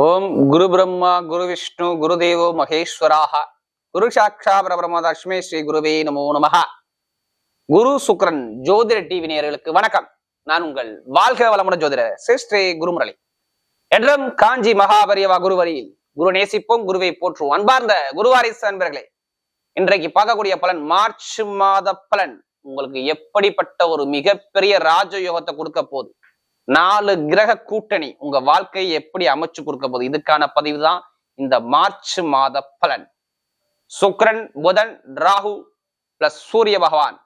ஓம் குரு பிரம்மா குரு விஷ்ணு குரு தேவோ மகேஸ்வராக. குரு சாட்சா பரபிரம தஷ்மே ஸ்ரீ குருவே நமோ நமக குரு சுக்ரன் ஜோதிட டிவி நேயர்களுக்கு வணக்கம். நான் உங்கள் வாழ்க வளமுடன் ஜோதிட சிஸ்ரீ ஸ்ரீ குருமுரளி. என்றும் காஞ்சி மகாபரியவா குருவரியில் குரு நேசிப்போம் குருவை போற்றுவோம் அன்பார்ந்த குருவாரிசு அன்பர்களே. இன்றைக்கு பார்க்கக்கூடிய பலன் மார்ச் மாத பலன். உங்களுக்கு எப்படிப்பட்ட ஒரு மிகப்பெரிய ராஜயோகத்தை கொடுக்க போகுது? நாலு கிரக கூட்டணி உங்க வாழ்க்கையை எப்படி அமைச்சு கொடுக்க போகுது? இதுக்கான பதிவு தான் இந்த மார்ச் மாத பலன். சுக்ரன் புதன் ராகு பிளஸ் சூரிய பகவான்.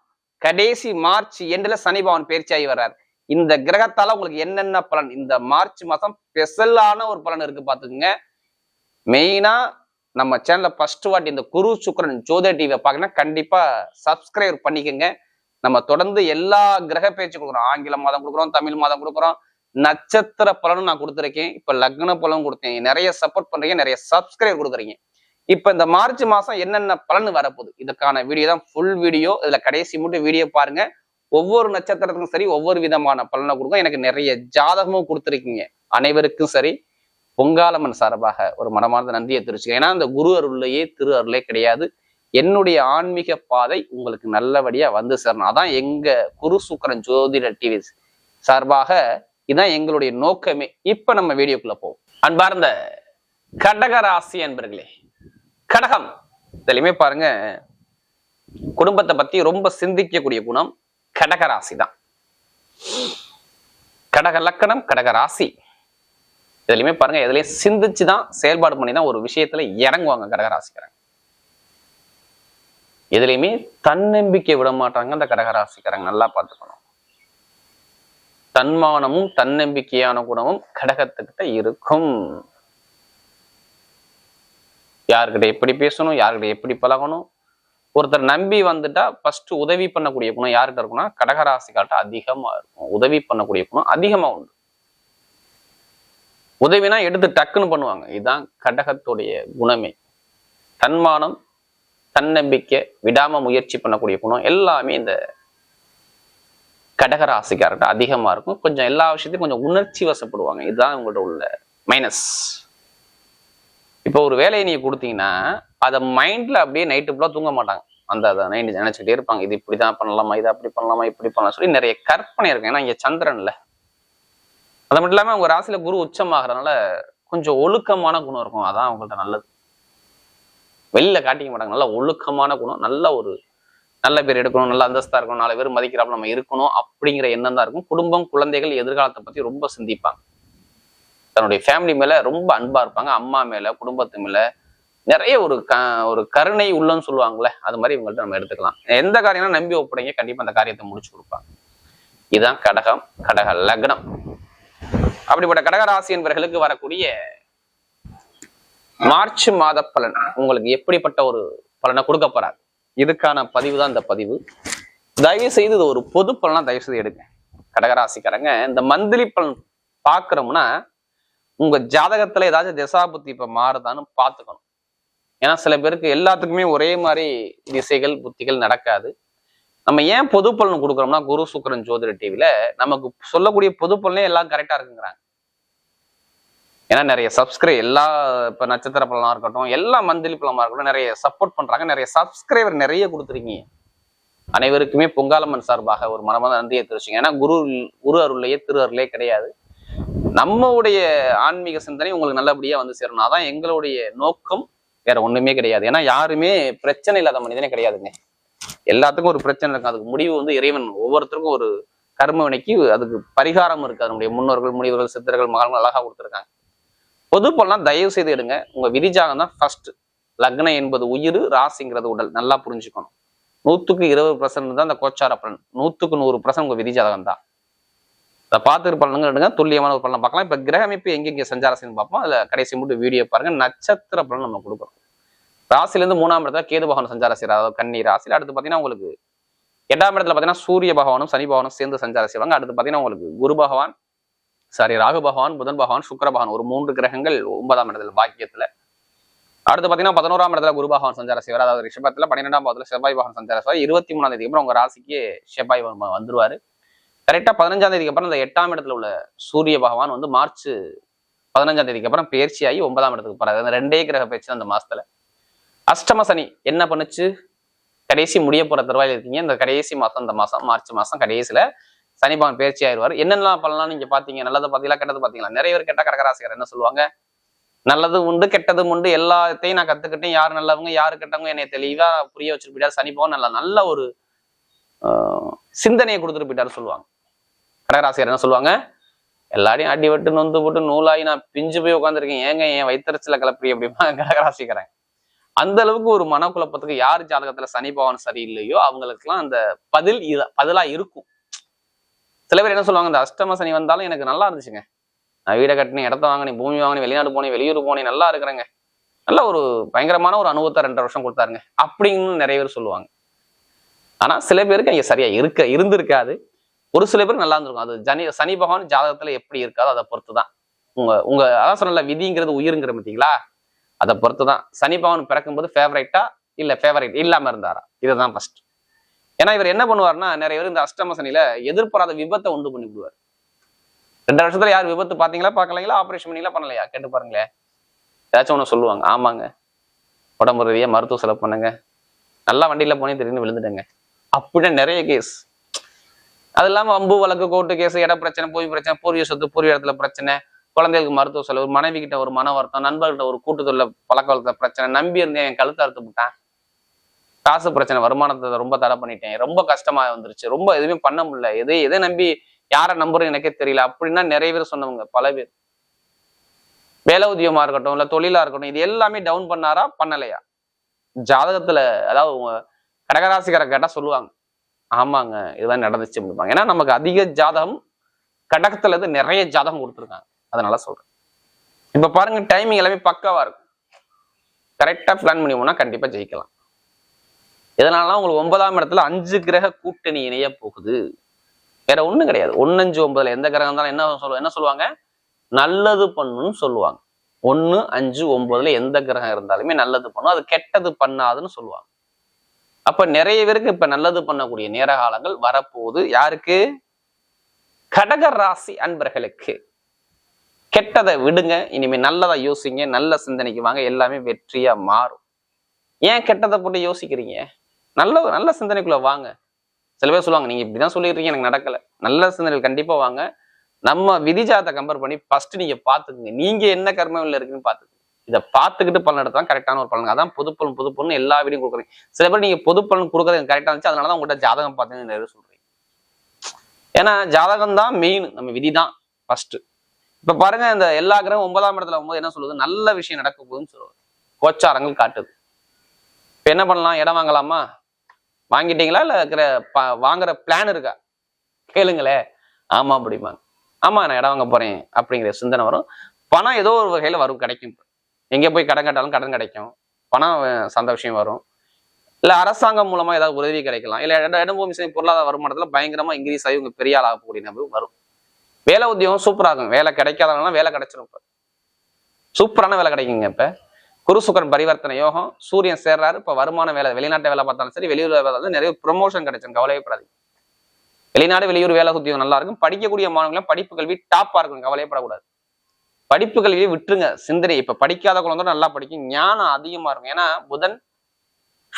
கடைசி மார்ச் எண்டுல சனி பகவான் பயிற்சியாகி வர்றார். இந்த கிரகத்தால உங்களுக்கு என்னென்ன பலன்? இந்த மார்ச் மாசம் ஸ்பெஷலான ஒரு பலன் இருக்கு பாத்துக்கோங்க மெயினா நம்ம சேனல்ல ஃபர்ஸ்ட் வாட்டி இந்த குரு சுக்ரன் ஜோதிட டிவியை பார்க்கணும் கண்டிப்பா சப்ஸ்கிரைப் பண்ணிக்கோங்க. நம்ம தொடர்ந்து எல்லா கிரக பேச்சு கொடுக்குறோம். ஆங்கில மாதம் கொடுக்குறோம் தமிழ் மாதம் கொடுக்குறோம். நட்சத்திர பலனும் நான் கொடுத்துருக்கேன். இப்ப லக்ன பலனும் கொடுத்தேன். நிறைய சப்போர்ட் பண்றீங்க நிறைய சப்ஸ்கிரைப் கொடுக்குறீங்க. இப்ப இந்த மார்ச் மாசம் என்னென்ன பலன் வரப்போகுது? இதுக்கான வீடியோ தான் ஃபுல் வீடியோ இதுல கடைசி மட்டும் வீடியோ பாருங்க. ஒவ்வொரு நட்சத்திரத்துக்கும் சரி ஒவ்வொரு விதமான பலனை கொடுக்கும். எனக்கு நிறைய ஜாதகமும் கொடுத்துருக்கீங்க. அனைவருக்கும் சரி பொங்காலம்மன் சார்பாக ஒரு மனமார்ந்த நன்றியை தெரிவிச்சுக்கேன் ஏன்னா அந்த குரு அருள்லையே திரு அருளே கிடையாது. என்னுடைய ஆன்மீக பாதை உங்களுக்கு நல்லபடியா வந்து சேரணும். அதான் எங்க குரு சுக்கரன் ஜோதிட டிவி சார்பாக இதான் எங்களுடைய நோக்கமே. இப்ப நம்ம வீடியோக்குள்ள போவோம். அன்பார்ந்த கடக ராசி அன்பர்களே கடகம். இதுலயுமே பாருங்க குடும்பத்தை பத்தி ரொம்ப சிந்திக்கக்கூடிய குணம் கடக ராசி தான். கடக லக்கணம் கடக ராசி. இதுலயுமே பாருங்க எதுலயும் சிந்திச்சு தான் செயல்பாடு பண்ணி தான் ஒரு விஷயத்துல இறங்குவாங்க கடக ராசிக்காரங்க. எதுலையுமே தன்னம்பிக்கை விட மாட்டாங்க அந்த கடகராசிக்காரங்க. நல்லா பார்த்துக்கணும். தன்மானமும் தன்னம்பிக்கையான குணமும் கடகத்துக்கிட்ட இருக்கும். யாருக்கிட்ட எப்படி பேசணும் யாருக்கிட்ட எப்படி பழகணும்? ஒருத்தர் நம்பி வந்துட்டா ஃபர்ஸ்ட் உதவி பண்ணக்கூடிய குணம் யார்கிட்ட இருக்கும்னா கடகராசிக்கார்ட்ட அதிகமா இருக்கும். உதவி பண்ணக்கூடிய குணம் அதிகமா உண்டு. உதவினா எடுத்து டக்குன்னு பண்ணுவாங்க. இதுதான் கடகத்துடைய குணமே. தன்மானம் தன்னம்பிக்கை விடாம முயற்சி பண்ணக்கூடிய குணம் எல்லாமே இந்த கடகராசிக்காரர்கிட்ட அதிகமா இருக்கும். கொஞ்சம் எல்லா விஷயத்தையும் கொஞ்சம் உணர்ச்சி வசப்படுவாங்க. இதுதான் உங்கள்ட்ட உள்ள மைனஸ் இப்போ ஒரு வேலையை நீங்க கொடுத்தீங்கன்னா அதை மைண்ட்ல அப்படியே நைட்டு ஃபுல்லாக தூங்க மாட்டாங்க. அந்த அதை நைட்டு நினைச்சிட்டே இருப்பாங்க. இது இப்படிதான் பண்ணலாமா இது அப்படி பண்ணலாமா இப்படி பண்ணலாம் சொல்லி நிறைய கற்பனை இருக்கும். ஏன்னா இங்க சந்திரன்ல. அது மட்டும் இல்லாம உங்க ராசியில குரு உச்சமாகறதுனால கொஞ்சம் ஒழுக்கமான குணம் இருக்கும். அதான் அவங்கள்ட்ட நல்லது. வெளியில காட்டிக்க மாட்டாங்க. நல்ல ஒழுக்கமான குணம் நல்ல ஒரு நல்ல பேர் எடுக்கணும் நல்ல அந்தஸ்தா இருக்கணும் நாலு பேர் மதிக்கிறாப்புல நம்ம இருக்கணும் அப்படிங்கிற எண்ணம் தான் இருக்கும். குடும்பம் குழந்தைகள் எதிர்காலத்தை பத்தி ரொம்ப சிந்திப்பாங்க. தன்னுடைய ஃபேமிலி மேல ரொம்ப அன்பா இருப்பாங்க. அம்மா மேல குடும்பத்து மேல நிறைய ஒரு க ஒரு கருணை உள்ளன்னு சொல்லுவாங்கல்ல அது மாதிரி இவங்கள்ட்ட நம்ம எடுத்துக்கலாம். எந்த காரியம்னா நம்பி ஒப்படைங்க கண்டிப்பா அந்த காரியத்தை முடிச்சு கொடுப்பாங்க. இதுதான் கடகம் கடக லக்னம். அப்படிப்பட்ட கடகராசி என்பவர்களுக்கு வரக்கூடிய மார்ச் மாத பலன் உங்களுக்கு எப்படிப்பட்ட ஒரு பலனை கொடுக்க போறாரு? இதுக்கான பதிவு தான் இந்த பதிவு. தயவு செய்து இது ஒரு பொது பலனா தயவு செய்து எடுங்க. கடகராசிக்காரங்க இந்த மந்திரி பலன் பாக்குறோம்னா உங்க ஜாதகத்துல ஏதாச்சும் திசாபுத்தி இப்ப மாறுதான்னு பாத்துக்கணும் ஏன்னா சில பேருக்கு எல்லாத்துக்குமே ஒரே மாதிரி திசைகள் புத்திகள் நடக்காது. நம்ம ஏன் பொது பலன் கொடுக்குறோம்னா குரு சுக்கரன் ஜோதிட டிவியில நமக்கு சொல்லக்கூடிய பொது பலனே எல்லாம் கரெக்டா இருக்குங்கிறாங்க. ஏன்னா நிறைய சப்ஸ்கிரை எல்லா இப்போ நட்சத்திர பழமாக இருக்கட்டும் எல்லா மந்திலி பழமாக இருக்கட்டும் நிறைய சப்போர்ட் பண்றாங்க. நிறைய சப்ஸ்கிரைபர் நிறைய கொடுத்துருக்கீங்க. அனைவருக்குமே பொங்காலம்மன் சார்பாக ஒரு மனமான நன்றியை தெரிவிச்சிங்க ஏன்னா குரு குரு அருள்லையே திரு அருளே கிடையாது. நம்மளுடைய ஆன்மீக சிந்தனை உங்களுக்கு நல்லபடியா வந்து சேரணும். அதான் எங்களுடைய நோக்கம். வேற ஒண்ணுமே கிடையாது. ஏன்னா யாருமே பிரச்சனை இல்லாத மனிதனே கிடையாதுங்க. எல்லாத்துக்கும் ஒரு பிரச்சனை இருக்கும். அதுக்கு முடிவு வந்து இறைவன். ஒவ்வொருத்தருக்கும் ஒரு கர்ம வினைக்கு அதுக்கு பரிகாரம் இருக்கு. அதனுடைய முன்னோர்கள் முனிவர்கள் சித்தர்கள் மகான்கள் அழகா கொடுத்துருக்காங்க. பொது தயவு செய்து எடுங்க. உங்க விதிஜாகம் தான் ஃபர்ஸ்ட் லக்னம் என்பது உயிர் ராசிங்கிறது உடல். நல்லா புரிஞ்சுக்கணும். நூத்துக்கு இருபது பர்சன்ட் தான் அந்த கோச்சார பலன். நூத்துக்கு நூறு பர்சன்ட் உங்க விதிஜாதகம் தான். அதை பார்த்துட்டு பலனுங்க எடுங்க. துல்லியமான ஒரு பலனை பார்க்கலாம். இப்ப கிரக அமைப்பு எங்கெங்க சஞ்சாரசின்னு பார்ப்போம். அதில் கடைசி மட்டும் வீடியோ பாருங்க. நட்சத்திர பலன் நம்ம கொடுக்குறோம். ராசிலேருந்து மூணாம் இடத்துல கேது பகவான் சஞ்சார அதாவது கன்னி ராசியில். அடுத்து பாத்தீங்கன்னா உங்களுக்கு எட்டாம் இடத்துல பாத்தீங்கன்னா சூரிய பகவானும் சனி பகவானும் சேர்ந்து சஞ்சாரம் செய்வாங்க. அடுத்து பாத்தீங்கன்னா உங்களுக்கு குரு பகவான் சாரி ராகு பகவான் புதன் பகவான் சுக்கர பகவான் ஒரு மூன்று கிரகங்கள் ஒன்பதாம் இடத்துல பாக்கியத்துல. அடுத்து பாத்தீங்கன்னா பதினோராம் இடத்துல குரு பகவான் சஞ்சார செய்வார். அதாவது ரிஷபத்துல பன்னிரெண்டாம் பாவத்துல செவ்வாய் பகவான் சஞ்சார செய்வார். இருபத்தி மூணாம் தேதிக்கு அப்புறம் உங்க ராசிக்கு செவ்வாய் வந்துருவாரு. கரெக்டா பதினஞ்சாம் தேதிக்கு அப்புறம் அந்த எட்டாம் இடத்துல உள்ள சூரிய பகவான் வந்து மார்ச் பதினஞ்சாம் தேதிக்கு அப்புறம் பயிற்சி ஆகி ஒன்பதாம் இடத்துக்கு போறாரு. அந்த ரெண்டே கிரக பயிற்சி அந்த மாசத்துல. அஷ்டம சனி என்ன பண்ணுச்சு? கடைசி முடிய போற தருவாயில் இருக்கீங்க. இந்த கடைசி மாசம் இந்த மாசம் மார்ச் மாசம் கடைசியில சனி பகவான் பயிற்சி ஆயிடுவார். என்னென்னலாம் பண்ணலாம் நீங்க பாத்தீங்க? நல்லது பாத்தீங்களா கெட்டது பாத்தீங்களா? நிறைய பேர் கெட்ட கடகராசிகர் என்ன சொல்லுவாங்க? நல்லது உண்டு கெட்டதும் உண்டு. எல்லாத்தையும் நான் கத்துக்கிட்டேன். யார் நல்லவங்க யாரு கெட்டவங்க என்னை தெளிவா புரிய வச்சுட்டு போயிட்டாரு. சனி பகவான் நல்ல நல்ல ஒரு சிந்தனையை கொடுத்துட்டு போயிட்டாரு சொல்லுவாங்க. கடகராசிகர் என்ன சொல்லுவாங்க? எல்லாரையும் அடி வெட்டு நொந்து போட்டு நூலாகி நான் பிஞ்சு போய் உட்காந்துருக்கேன் ஏங்க என் வயிற்றுல கிளப்பி அப்படிமா? கடகராசிக்கிறேன் அந்த அளவுக்கு ஒரு மனக்குழப்பத்துக்கு யார் ஜாதகத்துல சனி பகவான் சரியில்லையோ அவங்களுக்குலாம் அந்த பதில் பதிலா இருக்கும். சில பேர் என்ன சொல்லுவாங்க இந்த அஷ்டம சனி வந்தாலும் எனக்கு நல்லா இருந்துச்சுங்க. நான் வீடை கட்டினேன் இடத்த வாங்கினேன் பூமி வாங்கினேன் வெளிநாடு போனேன் வெளியூர் போனேன் நல்லா இருக்கிறேங்க. நல்ல ஒரு பயங்கரமான ஒரு அனுபவத்தை ரெண்டரை வருஷம் கொடுத்தாருங்க. அப்படின்னு நிறைய பேர் சொல்லுவாங்க. ஆனா சில பேருக்கு அங்கே சரியா இருக்க இருந்திருக்காது. ஒரு சில பேர் நல்லா இருந்திருக்கும். அது ஜனி சனி பகவான் ஜாதகத்துல எப்படி இருக்காதோ அதை பொறுத்து தான் உங்க உங்க அதான் சொன்னல விதிங்கிறது உயிருங்கிற பார்த்தீங்களா அதை பொறுத்து தான் சனி பகவான் பிறக்கும்போது ஃபேவரைட்டா இல்லை ஃபேவரைட் இல்லாமல் இருந்தாரா? இதுதான் ஃபர்ஸ்ட் ஏன்னா இவர் என்ன பண்ணுவாருன்னா நிறைய பேர் இந்த அஷ்டம சனியில எதிர்பாராத விபத்தை உண்டு பண்ணி விடுவார் ரெண்டு வருஷத்துல யார் விபத்து பாத்தீங்களா பாக்கலீங்களா ஆபரேஷன் பண்ணீங்களா பண்ணலையா? கேட்டு பாருங்களேன். ஏதாச்சும் ஒண்ணு சொல்லுவாங்க. ஆமாங்க. உடம்பு ரீதியா மருத்துவ செலவு பண்ணுங்க. நல்லா வண்டியில போனே திடீர்னு விழுந்துட்டேங்க. அப்படின்னு நிறைய கேஸ் அது இல்லாம அம்பு வழக்கு கோர்ட்டு கேஸ் இட பிரச்சனை போய் பிரச்சனை பூர்வீக சொத்து பூர்வீக இடத்துல பிரச்சனை குழந்தைகளுக்கு மருத்துவ செலவு மனைவி கிட்ட ஒரு மன வருத்தம் நண்பர்கிட்ட ஒரு கூட்டுத்தொழில பழக்க வளர்த்த பிரச்சனை நம்பி இருந்தேன் என் கழுத்து அறுத்து விட்டான் காசு பிரச்சனை வருமானத்தை ரொம்ப தடை பண்ணிட்டேன். ரொம்ப கஷ்டமா வந்துருச்சு. ரொம்ப எதுவுமே பண்ண முடியல. எதை எதை நம்பி யாரை நம்புறேன்னு எனக்கே தெரியல. அப்படின்னா நிறைய பேர் சொன்னவங்க பல பேர். வேலை உதியமா இருக்கட்டும் இல்ல தொழிலா இருக்கட்டும் இது எல்லாமே டவுன் பண்ணாரா பண்ணலையா? ஜாதகத்துல அதாவது உங்க கடகராசிக்கார கேட்டா சொல்லுவாங்க. ஆமாங்க இதுதான் நடந்துச்சு அப்படிம்பாங்க. ஏன்னா நமக்கு அதிக ஜாதகம் கடகத்துல இருந்து நிறைய ஜாதகம் கொடுத்துருக்காங்க. அதனால சொல்றேன். இப்ப பாருங்க டைமிங் எல்லாமே பக்காவா இருக்கும். கரெக்டா பிளான் பண்ணி போனா கண்டிப்பா ஜெயிக்கலாம். இதனால உங்களுக்கு ஒன்பதாம் இடத்துல அஞ்சு கிரக கூட்டணி இணைய போகுது. வேற ஒண்ணும் கிடையாது. ஒன்னஞ்சு ஒன்பதுல எந்த கிரகம் இருந்தாலும் என்ன சொல்லுவாங்க என்ன சொல்லுவாங்க? நல்லது பண்ணுன்னு சொல்லுவாங்க. ஒன்று அஞ்சு ஒன்பதுல எந்த கிரகம் இருந்தாலுமே நல்லது பண்ணும். அது கெட்டது பண்ணாதுன்னு சொல்லுவாங்க. அப்ப நிறைய பேருக்கு இப்ப நல்லது பண்ணக்கூடிய நேர காலங்கள் வரப்போகுது. யாருக்கு? கடக ராசி அன்பர்களுக்கு. கெட்டதை விடுங்க. இனிமே நல்லதா யோசிங்க. நல்ல சிந்தனைக்கு வாங்க. எல்லாமே வெற்றியா மாறும். ஏன் கெட்டதை போட்டு யோசிக்கிறீங்க? நல்ல நல்ல சிந்தனைக்குள்ள வாங்க. சில பேர் சொல்லுவாங்க நீங்க இப்படிதான் சொல்லிட்டு இருக்கீங்க எனக்கு நடக்கல. நல்ல சிந்தனைகள் கண்டிப்பா வாங்க. நம்ம விதிஜாத்தை கம்பேர் பண்ணி ஃபர்ஸ்ட் நீங்க பாத்துக்குங்க நீங்க என்ன கர்மவில் இருக்குன்னு பாத்துக்குங்க இதை பார்த்துக்கிட்டு பலன் எடுத்தா கரெக்டான ஒரு பலன். அதான் பொது பலன் பொது பலன் எல்லா வீடியும் கொடுக்குறீங்க சில பேர் நீங்க பொது பலன் கொடுக்குறது கரெக்டா இருந்துச்சு அதனால தான் உங்கள்கிட்ட ஜாதகம் பார்த்தீங்கன்னு நிறைய சொல்றீங்க. ஏன்னா ஜாதகம் தான் மெயின் நம்ம விதி தான் ஃபர்ஸ்ட் இப்ப பாருங்க இந்த எல்லா கிரகம் ஒன்பதாம் இடத்துல வரும்போது என்ன சொல்லுது? நல்ல விஷயம் நடக்க போகுதுன்னு சொல்லுவது கோச்சாரங்கள் காட்டுது. இப்ப என்ன பண்ணலாம்? இடம் வாங்கலாமா? வாங்கிட்டீங்களா? இல்லை இருக்கிற ப- வாங்குற பிளான் இருக்கா? கேளுங்களே. ஆமா அப்படிம்பாங்க. ஆமா நான் இடம் வாங்க போறேன் அப்படிங்கிற சிந்தனை வரும். பணம் ஏதோ ஒரு வகையில் வரும் கிடைக்கும். எங்க போய் கடன் கேட்டாலும் கடன் கிடைக்கும். பணம் சந்த விஷயம் வரும். இல்லை அரசாங்கம் மூலமாக ஏதாவது உதவி கிடைக்கலாம். இல்லை இட- இடம் பூமி செய்யும் பொருளாதார வருமானத்தில் பயங்கரமாக இன்க்ரீஸ் ஆகி உங்கள் பெரிய ஆளாக ஆகக்கூடிய நபர் வரும். வேலை உத்தியோகம் சூப்பராகும் இருக்கும் வேலை கிடைக்காதவங்கலாம் வேலை கிடைச்சிரும் இப்போ. சூப்பரான வேலை கிடைக்குங்க இப்போ. குரு சுக்கரன் பரிவர்த்தனை யோகம் சூரியன் சேர்றாரு இப்ப வருமான வேலை வெளிநாட்டு வேலை பார்த்தாலும் சரி வெளியூர் வேலை பார்த்தாலும் நிறைய ப்ரொமோஷன் கிடைச்சிரும் கவலையப்படாது வெளிநாடு வெளியூர் வேலை உத்தியோகம் நல்லா இருக்கும். படிக்கக்கூடிய மாணவர்களும் படிப்பு கல்வி டாப்பாக இருக்கும் கவலையப்படக்கூடாது. படிப்பு கல்வியை விட்டுருங்க சிந்தனை. இப்ப படிக்காத குழந்தை நல்லா படிக்கும் ஞானம் அதிகமா இருக்கும். ஏன்னா புதன்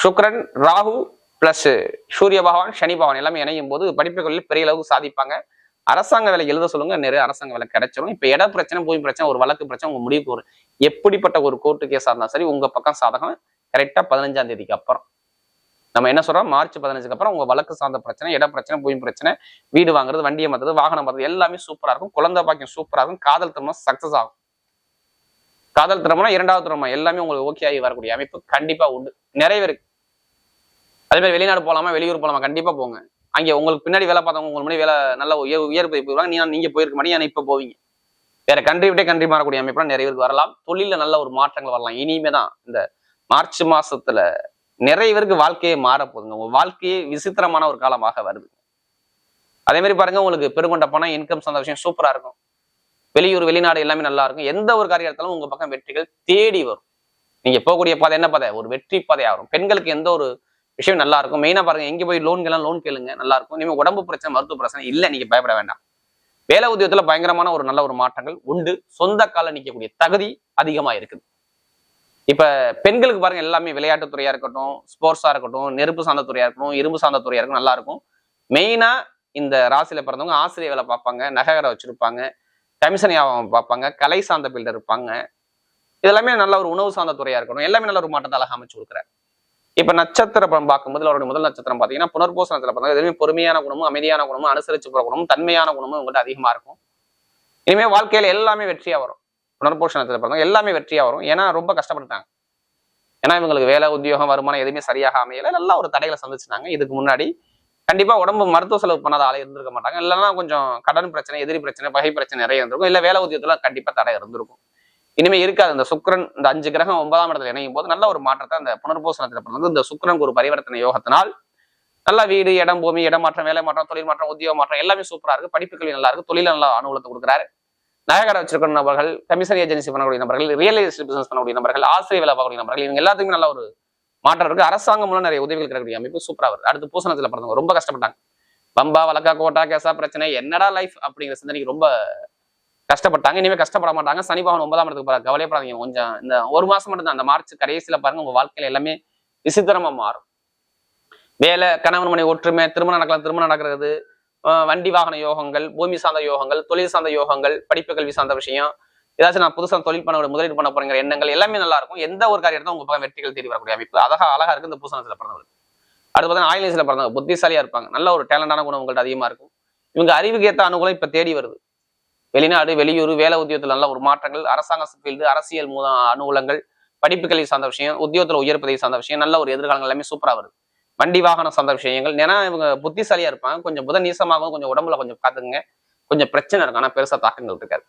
சுக்கிரன் ராகு பிளஸ் சூரிய பகவான் சனி பகவான் எல்லாமே இணையும் போது படிப்பு கல்வியில் பெரிய அளவுக்கு சாதிப்பாங்க. அரசாங்க வேலை எழுத சொல்லுங்க நிறைய அரசாங்க வேலை கிடைச்சிடும் இப்போ இட பிரச்சனை பூமி பிரச்சனை ஒரு வழக்கு பிரச்சனை உங்க முடிவுக்கு ஒரு எப்படிப்பட்ட ஒரு கோர்ட்டு கேஸா இருந்தாலும் சரி உங்க பக்கம் சாதகம் கரெக்டா பதினஞ்சாம் தேதிக்கு அப்புறம். நம்ம என்ன சொல்றோம்? மார்ச் பதினஞ்சுக்கு அப்புறம் உங்க வழக்கு சார்ந்த பிரச்சனை இட பிரச்சனை பூமி பிரச்சனை வீடு வாங்குறது வண்டியை மாத்துறது வாகனம் மாத்துறது எல்லாமே சூப்பரா இருக்கும். குழந்தை பாக்கியம் சூப்பரா இருக்கும். காதல் திருமணம் சக்சஸ் ஆகும். காதல் திருமணம் இரண்டாவது திருமணம் எல்லாமே உங்களுக்கு ஓகே ஆகி வரக்கூடிய அமைப்பு கண்டிப்பா உண்டு. நிறைய இருக்கு அதே மாதிரி வெளிநாடு போகலாமா வெளியூர் போகலாமா கண்டிப்பா போங்க. அங்கே உங்களுக்கு பின்னாடி வேலை பார்த்தவங்க உங்களுக்கு முன்னாடி வேலை நல்ல உயர் உயர் பதவி போயிருவாங்க நீங்க நீங்க போயிருக்க மாட்டீங்க ஆனா இப்ப போவீங்க. வேற கண்ட்ரி விட்டே கண்ட்ரி மாறக்கூடிய அமைப்புலாம் நிறைய பேருக்கு வரலாம். தொழில நல்ல ஒரு மாற்றங்கள் வரலாம். இனிமே தான் இந்த மார்ச் மாசத்துல நிறைய பேருக்கு வாழ்க்கையே மாற போகுதுங்க உங்க வாழ்க்கையே விசித்திரமான ஒரு காலமாக வருது. அதே மாதிரி பாருங்க உங்களுக்கு பெருங்கொண்ட பணம் இன்கம் சார்ந்த விஷயம் சூப்பரா இருக்கும். வெளியூர் வெளிநாடு எல்லாமே நல்லா இருக்கும். எந்த ஒரு காரியத்தாலும் உங்க பக்கம் வெற்றிகள் தேடி வரும். நீங்க போகக்கூடிய பாதை என்ன பாதை? ஒரு வெற்றி பாதையா வரும். பெண்களுக்கு எந்த ஒரு விஷயம் நல்லா இருக்கும் மெயினா பாருங்க எங்கே போய் லோன் லோன் கேளுங்க நல்லா இருக்கும் நீங்கள் உடம்பு பிரச்சனை மருத்துவ பிரச்சனை இல்லை நீங்க பயப்பட வேண்டாம். வேலை உத்தியோகத்தில் பயங்கரமான ஒரு நல்ல ஒரு மாற்றங்கள் உண்டு. சொந்த கால நிற்கக்கூடிய தகுதி அதிகமாக இருக்குது. இப்ப பெண்களுக்கு பாருங்க எல்லாமே விளையாட்டுத்துறையா இருக்கட்டும் ஸ்போர்ட்ஸா இருக்கட்டும் நெருப்பு சார்ந்த துறையா இருக்கட்டும் இரும்பு சார்ந்த துறையா இருக்கட்டும் நல்லா இருக்கும் மெயினா இந்த ராசியில பிறந்தவங்க ஆசிரியர் வேலை பார்ப்பாங்க நகர வச்சிருப்பாங்க கமிஷன் வியாபாரம் பார்ப்பாங்க கலை சார்ந்த பில்டர் இருப்பாங்க. இதெல்லாமே நல்ல ஒரு உணவு சார்ந்த துறையா இருக்கணும் எல்லாமே நல்ல ஒரு மாற்றத்தை அழகாக அமைச்சு கொடுக்குறாரு. இப்ப நட்சத்திர படம் பார்க்கும்போது அவருடைய முதல் நட்சத்திரம் பாத்தீங்கன்னா புனர்பூசணத்துல பார்த்தா எதுவுமே பொறுமையான குணமும் அமைதியான குணமும் அனுசரிச்சு போற குணமும் தன்மையான குணமும் உங்கள்கிட்ட அதிகமா இருக்கும். இனிமே வாழ்க்கையில எல்லாமே வெற்றியா வரும். புனர்பூஷணத்துல பிறந்தவங்க எல்லாமே வெற்றியா வரும். ஏன்னா ரொம்ப கஷ்டப்பட்டுட்டாங்க. ஏன்னா இவங்களுக்கு வேலை உத்தியோகம் வருமானம் எதுவுமே சரியாக அமையல. நல்லா ஒரு தடைகளை சந்திச்சிட்டாங்க. இதுக்கு முன்னாடி கண்டிப்பா உடம்பு மருத்துவ செலவு பண்ணாத ஆளே இருந்திருக்க மாட்டாங்க. இல்லைன்னா கொஞ்சம் கடன் பிரச்சனை எதிரி பிரச்சனை பகை பிரச்சனை நிறைய இருந்திருக்கும். இல்ல வேலை உத்தியோகத்துல கண்டிப்பா தடை இருந்திருக்கும். இனிமே இருக்காது. இந்த சுக்கிரன் இந்த அஞ்சு கிரகம் ஒன்பதாம் இடத்துல இணையும் போது நல்ல ஒரு மாற்றத்தை அந்த புனர்பூசணத்துல பிறந்து இந்த சுக்கிரன் ஒரு பரிவர்த்தனை யோகத்தினால் நல்ல வீடு இடம் பூமி இடம் மாற்றம் வேலை மாற்றம் தொழில் மாற்றம் உத்தியோக மாற்றம் எல்லாமே சூப்பரா இருக்கு. படிப்புகள் நல்லா இருக்கு. தொழில் நல்லா அனுகூலத்தை கொடுக்குறாரு. நகர வச்சிருக்கிற நபர்கள் கமிஷன் ஏஜென்சி பண்ணக்கூடிய நபர்கள் ரியல் எஸ்டேட் பிசினஸ் பண்ணக்கூடிய நபர்கள் ஆசிரியர் வேலை பார்க்கக்கூடிய நபர்கள் இவங்க எல்லாத்துக்குமே நல்ல ஒரு மாற்றம் இருக்கு. அரசாங்கம் மூலம் நிறைய உதவிகள் கிடைக்கக்கூடிய அமைப்பு சூப்பரா வருது. அடுத்து பூசணத்துல பிறந்தவங்க ரொம்ப கஷ்டப்பட்டாங்க. பம்பா வழக்கா கோட்டா கேசா பிரச்சனை என்னடா லைஃப் அப்படிங்கிற சிந்தனைக்கு ரொம்ப கஷ்டப்பட்டாங்க. இனிமே கஷ்டப்பட மாட்டாங்க. சனி பவன் ஒன்பதாம் இடத்துக்கு போறாரு. கவலைப்படாதீங்க. கொஞ்சம் இந்த ஒரு மாசம் மட்டும் தான் அந்த மார்ச் கடைசியில பாருங்க உங்க வாழ்க்கையில எல்லாமே விசித்திரமா மாறும். வேலை கணவன் மனை ஒற்றுமை திருமணம் நடக்கலாம் திருமணம் நடக்கிறது அஹ் வண்டி வாகன யோகங்கள் பூமி சார்ந்த யோகங்கள் தொழில் சார்ந்த யோகங்கள் படிப்பு கல்வி சார்ந்த விஷயம் ஏதாச்சும் நான் புதுசா தொழில் பண்ண முதலீடு பண்ண போறேங்கிற எண்ணங்கள் எல்லாமே நல்லா இருக்கும். எந்த ஒரு காரியத்தை உங்க பக்கம் வெற்றிகள் தேடி வரக்கூடிய அமைப்பு. அழகா அழகா இருக்கு இந்த பூசணத்தில் பிறந்தவர் அடுத்து பார்த்தீங்கன்னா ஆயிலேசில் பிறந்தவங்க. புத்திசாலியா இருப்பாங்க. நல்ல ஒரு டேலண்டான குணம் உங்கள்கிட்ட அதிகமா இருக்கும். இவங்க அறிவுக்கு ஏற்ற அனுகூலம் இப்ப தேடி வருது. வெளிநாடு வெளியூர் வேலை உத்தியோகத்தில் நல்ல ஒரு மாற்றங்கள் அரசாங்க ஃபீல்டு அரசியல் மூல அனுகூலங்கள் படிப்புகளை சார்ந்த விஷயம் உத்தியோகத்தில் உயர் பதவி சார்ந்த விஷயம் நல்ல ஒரு எதிர்காலங்கள் எல்லாமே சூப்பராக வருது. வண்டி வாகனம் சார்ந்த விஷயங்கள். ஏன்னா இவங்க புத்திசாலியாக இருப்பாங்க. கொஞ்சம் புத நீசமாகவும் கொஞ்சம் உடம்புல கொஞ்சம் பார்த்துங்க கொஞ்சம் பிரச்சனை இருக்கும் ஆனால் பெருசாக தாக்கங்கள் இருக்காது.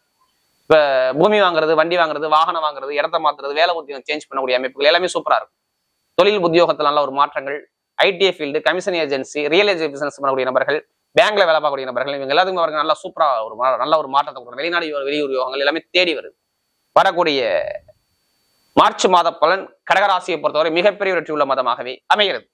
இப்போ பூமி வாங்குறது வண்டி வாங்குறது வாகனம் வாங்குறது இடத்த மாத்துறது வேலை உத்தியோகம் சேஞ்ச் பண்ணக்கூடிய அமைப்புகள் எல்லாமே சூப்பராக இருக்கும். தொழில் உத்தியோகத்துல நல்ல ஒரு மாற்றங்கள். ITI field commission agency real estate business பண்ணக்கூடிய நபர்கள் பேங்க்ல வேலை பார்க்கக்கூடிய நபர்கள் இவங்க எல்லாத்துக்கும் அவருக்கு நல்லா சூப்பரா ஒரு நல்ல ஒரு மாற்றத்தை கொடுக்கும் வெளிநாடு வெளியூர் யோகங்கள் எல்லாமே தேடி வருது. வரக்கூடிய மார்ச் மாத பலன் கடகராசியை பொறுத்தவரை மிகப்பெரிய வெற்றி உள்ள மதமாகவே அமைகிறது.